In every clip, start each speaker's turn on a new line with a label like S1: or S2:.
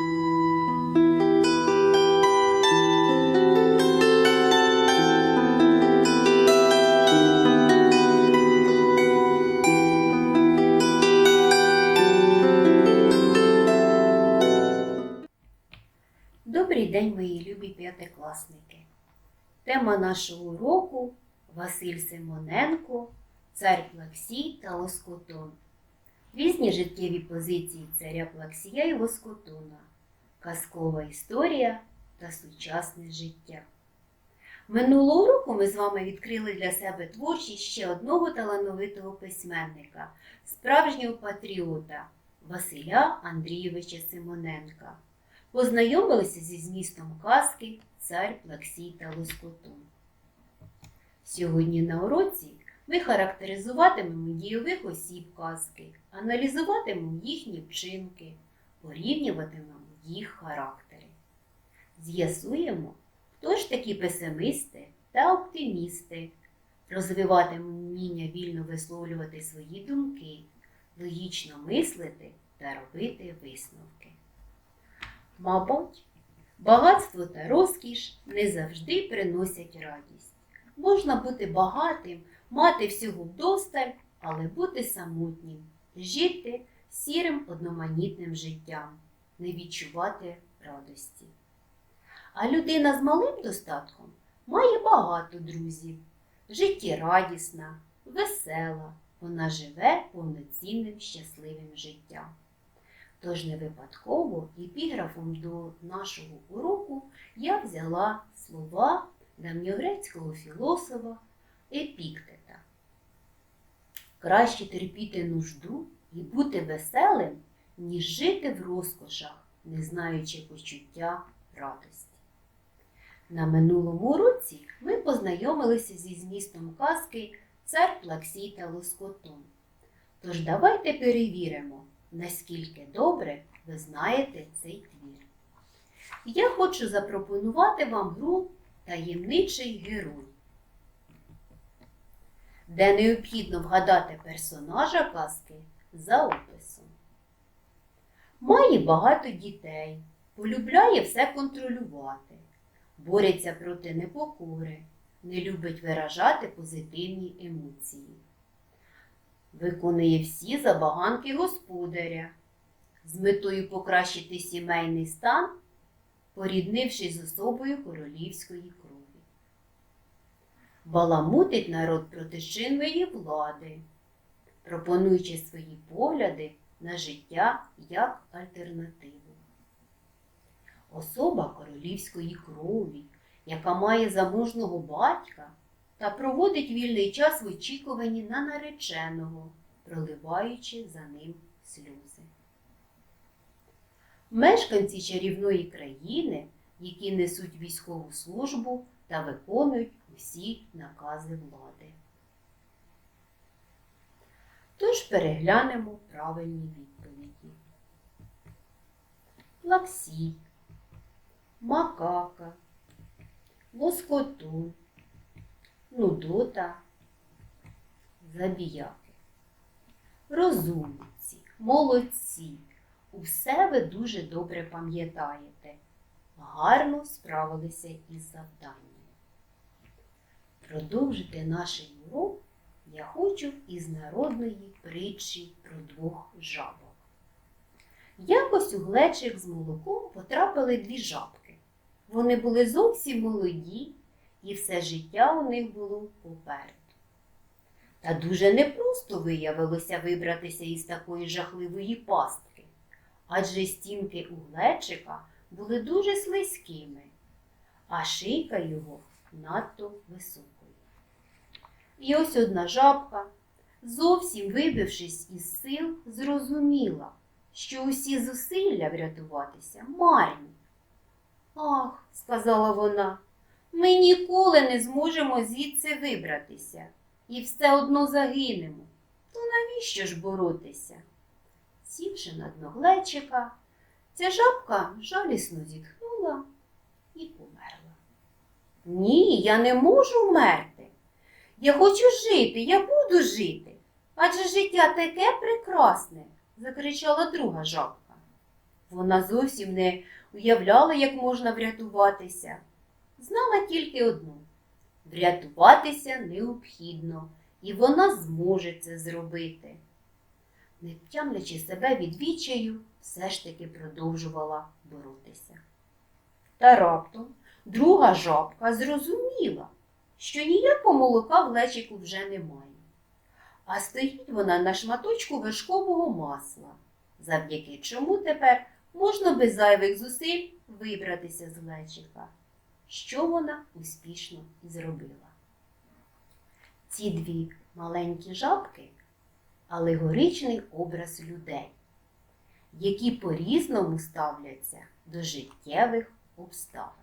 S1: Добрий день, мої любі п'ятикласники. Тема нашого уроку Василь Симоненко, цар Плаксій та Лоскотон. Різні життєві позиції царя Плаксія і Лоскотона, казкова історія та сучасне життя. Минулого року ми з вами відкрили для себе творчість ще одного талановитого письменника, справжнього патріота Василя Андрійовича Симоненка познайомилися зі змістом казки Цар Плаксій та Лоскотун. Сьогодні на уроці ми характеризуватимемо дійових осіб казки, аналізуватимемо їхні вчинки, порівнюватимемо їх характери. З'ясуємо, хто ж такі песимісти та оптимісти, розвиватимемо вміння вільно висловлювати свої думки, логічно мислити та робити висновки. Мабуть, багатство та розкіш не завжди приносять радість. Можна бути багатим, мати всього вдосталь, але бути самотнім, жити сірим одноманітним життям, не відчувати радості. А людина з малим достатком має багато друзів, життєрадісна, весела, вона живе повноцінним щасливим життям. Тож не випадково епіграфом до нашого уроку я взяла слова давньогрецького філософа Епіктета. Краще терпіти нужду і бути веселим, ніж жити в розкошах, не знаючи почуття радості. На минулому уроці ми познайомилися зі змістом казки Цар Плаксій та Лоскотон. Тож давайте перевіримо, наскільки добре ви знаєте цей твір. Я хочу запропонувати вам гру Таємничий герой, де необхідно вгадати персонажа казки за описом. Має багато дітей, полюбляє все контролювати, бореться проти непокори, не любить виражати позитивні емоції виконує всі забаганки господаря з метою покращити сімейний стан, поріднившись з особою королівської крові. Баламутить народ проти чинної влади, пропонуючи свої погляди на життя як альтернативу. Особа королівської крові, яка має заможного батька та проводить вільний час в очікуванні на нареченого, проливаючи за ним сльози. Мешканці чарівної країни, які несуть військову службу та виконують усі накази влади. Тож переглянемо правильні відповіді. Плаксій, макака, лоскотун, нудота, забіяки. Розумниці, молодці, усе ви дуже добре пам'ятаєте, гарно справилися із завданням. Продовжити наш урок я хочу із народної притчі про двох жабок. Якось у глечик з молоком потрапили дві жабки. Вони були зовсім молоді і все життя у них було попереду. Та дуже непросто виявилося вибратися із такої жахливої пастки, адже стінки у глечика були дуже слизькими, а шийка його надто високою. І ось одна жабка, зовсім вибившись із сил, зрозуміла, що усі зусилля врятуватися марні. Ах, сказала вона, ми ніколи не зможемо звідси вибратися і все одно загинемо. То навіщо ж боротися? Сівши на дно глечика, ця жабка жалісно зітхнула і померла. Ні, я не можу вмерти. Я хочу жити, я буду жити. Адже життя таке прекрасне, закричала друга жабка. Вона зовсім не уявляла, як можна врятуватися. Знала тільки одну врятуватися необхідно, і вона зможе це зробити. Не тямлячи себе від відчаю, все ж таки продовжувала боротися. Та раптом друга жабка зрозуміла, що ніякого молока в лечику вже немає. А стоїть вона на шматочку вершкового масла, завдяки чому тепер можна без зайвих зусиль вибратися з лечика, що вона успішно і зробила. Ці дві маленькі жабки алегоричний образ людей, які по-різному ставляться до життєвих обставин.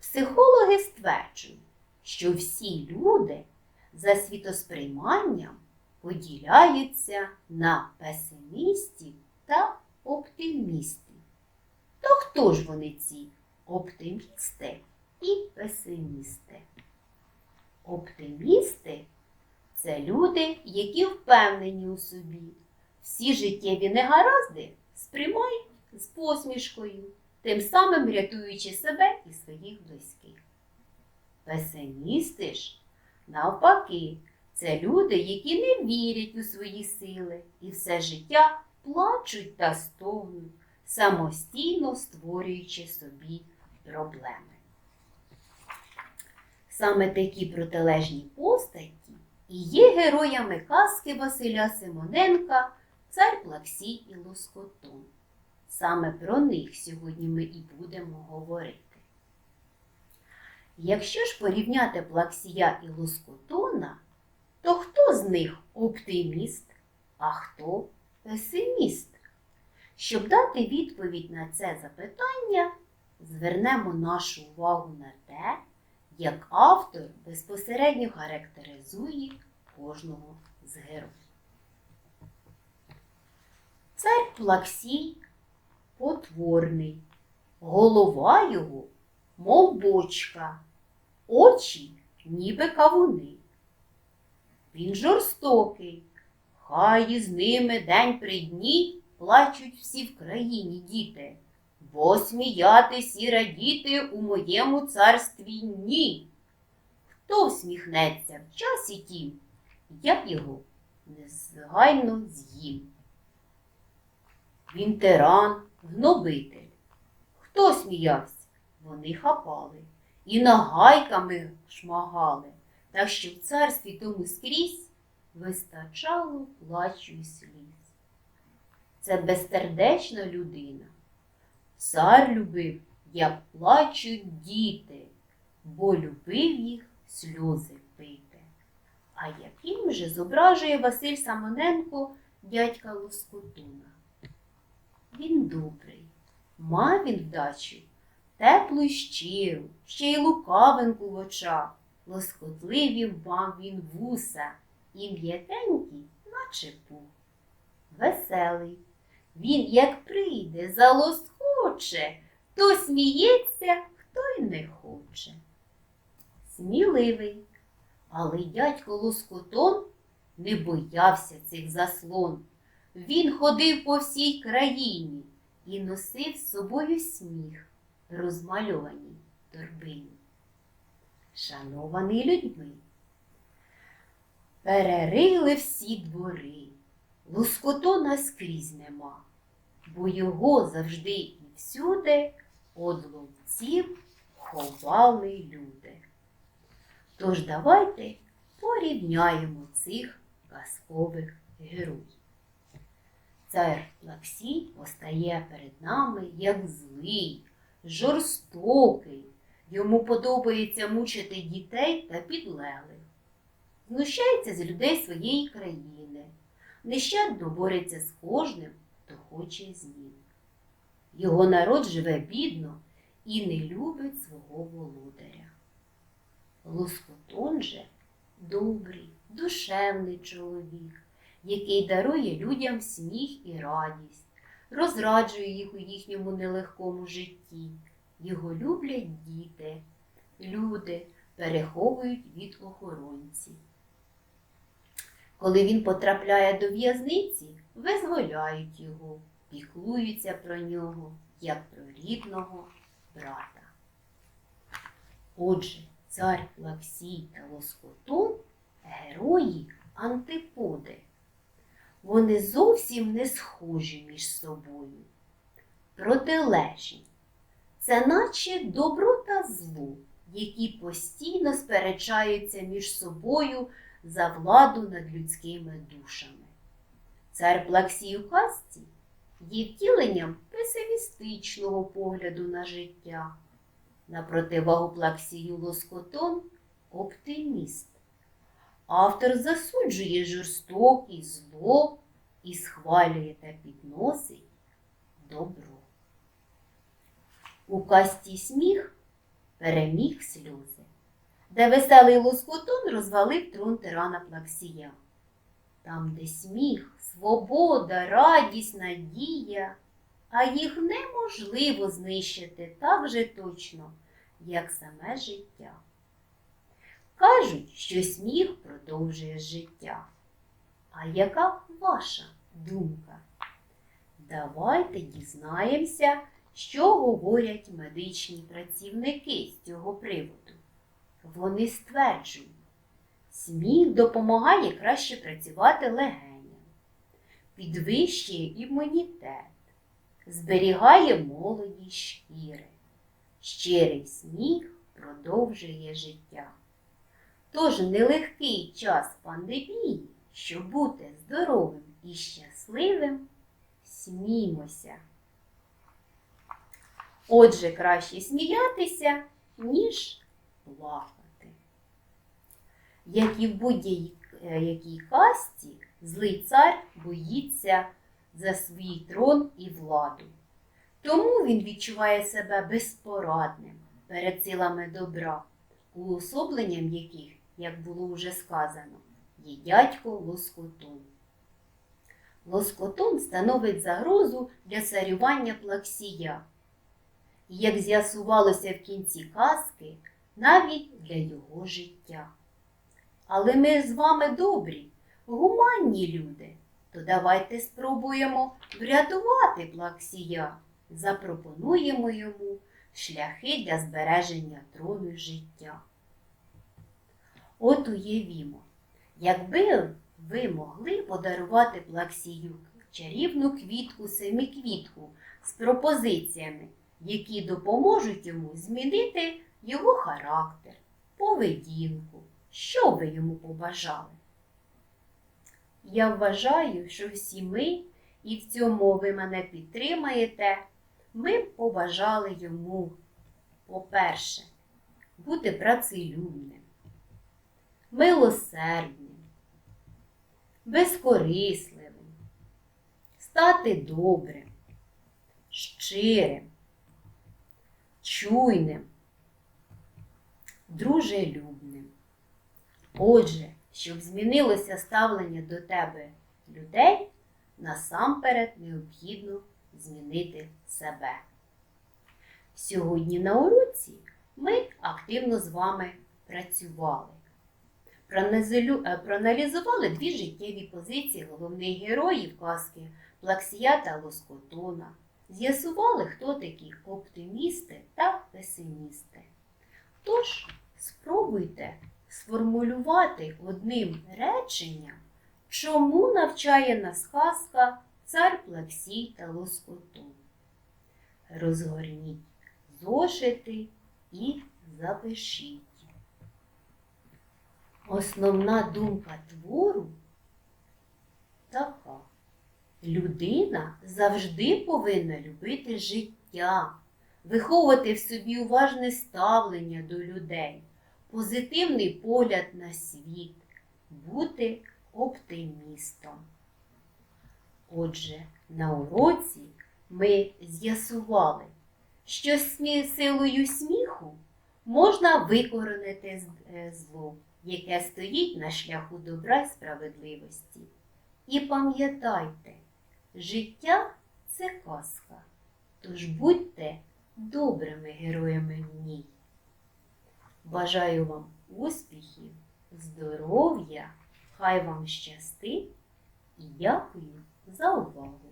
S1: Психологи стверджують, що всі люди за світосприйманням поділяються на песимістів та оптимістів. То хто ж вони ці оптимісти і песимісти? Оптимісти це люди, які впевнені у собі. Всі життєві негаразди сприймають з посмішкою, тим самим рятуючи себе і своїх близьких. Песимісти ж, навпаки, це люди, які не вірять у свої сили і все життя плачуть та стогнуть, самостійно створюючи собі проблеми. Саме такі протилежні постаті і є героями казки Василя Симоненка Цар Плаксій і Лоскотун. Саме про них сьогодні ми і будемо говорити. Якщо ж порівняти Плаксія і Лоскотона, то хто з них оптиміст, а хто песиміст? Щоб дати відповідь на це запитання, звернемо нашу увагу на те, як автор безпосередньо характеризує кожного з героїв. Цар Плаксій потворний, голова його, мов бочка, очі, ніби кавуни. Він жорстокий, хай із ними день при дні плачуть всі в країні діти бо сміятись і радіти у моєму царстві ні. Хто всміхнеться в часі тім, я його незгайно з'їм. Він тиран, гнобитель. Хто сміявся? Вони хапали і нагайками шмагали, так що в царстві тому скрізь вистачало плачу й сліз. Це безсердечна людина. Цар любив, як плачуть діти, бо любив їх сльози пити. А яким же зображує Василь Самоненко дядька Лоскотуна? Він добрий, мав він вдачу, теплу й щиру, ще й лукавинку в очах, лоскотливі мав він вуса, і м'якенький, наче пух. Веселий. Він, як прийде, залоскоче, то сміється, хто й не хоче. Сміливий, але дядько Лоскотон не боявся цих заслон. Він ходив по всій країні і носив з собою сміх, розмальованій торбині. Шанований людьми, перерили всі двори. Лоскотона скрізь нема, бо його завжди і всюди од ловців ховали люди. Тож давайте порівняємо цих казкових героїв. Цар Плаксій постає перед нами як злий, жорстокий. Йому подобається мучити дітей та підлеглих. Знущається з людей своєї країни нещадно бореться з кожним, хто хоче змін. Його народ живе бідно і не любить свого володаря. Лоскотон же добрий, душевний чоловік, який дарує людям сміх і радість, розраджує їх у їхньому нелегкому житті. Його люблять діти, люди переховують від охоронців. Коли він потрапляє до в'язниці, визволяють його, піклуються про нього як про рідного брата. Отже, цар Лаксій та Лоскотун герої антиподи. Вони зовсім не схожі між собою. Протилежні. Це наче добро та зло, які постійно сперечаються між собою за владу над людськими душами. Цар Плаксій у казці є втіленням песимістичного погляду на життя. На противагу Плаксію Лоскотон оптиміст. Автор засуджує жорстокість, зло і схвалює та підносить добро. У касті сміх переміг сльози, де веселий лоскотон розвалив трон тирана Плаксія. Там, де сміх, свобода, радість, надія, а їх неможливо знищити так же точно, як саме життя. Кажуть, що сміх продовжує життя. А яка ваша думка? Давайте дізнаємося, що говорять медичні працівники з цього приводу. Вони стверджують, сміх допомагає краще працювати легеням, підвищує імунітет, зберігає молодість шкіри. Щирий сміх продовжує життя. Тож нелегкий час пандемії, щоб бути здоровим і щасливим, сміймося. Отже, краще сміятися, ніж плакати. Як і в будь-якій касті, злий цар боїться за свій трон і владу. Тому він відчуває себе безпорадним перед силами добра, уособленням яких, як було вже сказано, є дядько Лоскотун. Лоскотун становить загрозу для царювання плаксія. І, як з'ясувалося в кінці казки, навіть для його життя. Але ми з вами добрі, гуманні люди, то давайте спробуємо врятувати плаксія, запропонуємо йому шляхи для збереження трону життя. От уявімо, якби ви могли подарувати плаксію чарівну квітку семиквітку з пропозиціями, які допоможуть йому змінити його характер, поведінку, що ви йому побажали. Я вважаю, що всі ми, і в цьому ви мене підтримаєте, ми б побажали йому, по-перше, бути працелюбним, милосердним, безкорисливим, стати добрим, щирим, чуйним, дружелюбним. Отже, щоб змінилося ставлення до тебе людей, насамперед необхідно змінити себе. Сьогодні на уроці ми активно з вами працювали. Е, Проаналізували дві життєві позиції головних героїв казки Плаксія та Лоскотона. З'ясували, хто такі оптимісти та песимісти. Тож спробуйте сформулювати одним реченням, чому навчає нас казка цар Плаксій та Лоскотун. Розгорніть зошити і запишіть. Основна думка твору така. Людина завжди повинна любити життя, виховувати в собі уважне ставлення до людей, позитивний погляд на світ, бути оптимістом. Отже, на уроці ми з'ясували, що силою сміху можна викоренити е, зло, яке стоїть на шляху добра й справедливості. І пам'ятайте, життя це казка, тож будьте добрими героями в ній. Бажаю вам успіхів, здоров'я, хай вам щастить і дякую за увагу.